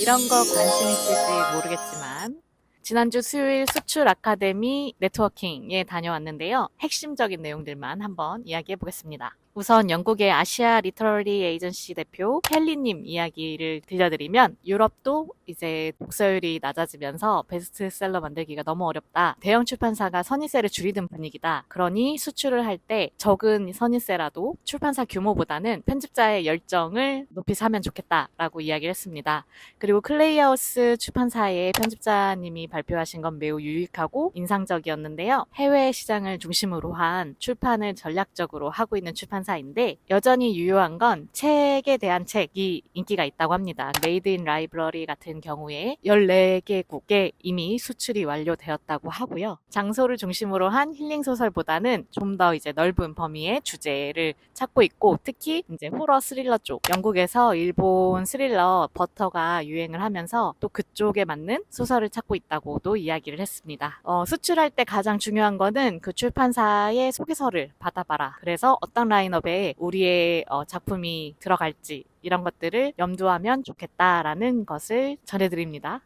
이런 거 관심 있을지 모르겠지만 지난주 수요일 수출 아카데미 네트워킹에 다녀왔는데요. 핵심적인 내용들만 한번 이야기해 보겠습니다. 우선 영국의 아시아 리터러리 에이전시 대표 켈리님 이야기를 들려드리면 유럽도 이제 독서율이 낮아지면서 베스트셀러 만들기가 너무 어렵다. 대형 출판사가 선입세를 줄이던 분위기다. 그러니 수출을 할 때 적은 선입세라도 출판사 규모보다는 편집자의 열정을 높이 사면 좋겠다라고 이야기를 했습니다. 그리고 클레이하우스 출판사의 편집자님이 발표하신 건 매우 유익하고 인상적이었는데요. 해외 시장을 중심으로 한 출판을 전략적으로 하고 있는 출판 사인데 여전히 유효한 건 책에 대한 책이 인기가 있다고 합니다. 메이드 인 라이브러리 같은 경우에 14개국에 이미 수출이 완료되었다고 하고요. 장소를 중심으로 한 힐링 소설보다는 좀 더 이제 넓은 범위의 주제를 찾고 있고 특히 이제 호러 스릴러 쪽 영국에서 일본 스릴러 버터가 유행을 하면서 또 그쪽에 맞는 소설을 찾고 있다고도 이야기를 했습니다. 어, 수출할 때 가장 중요한 거는 그 출판사의 소개서를 받아봐라. 그래서 어떤 라인 업에 우리의 어, 작품이 들어갈지 이런 것들을 염두하면 좋겠다라는 것을 전해드립니다.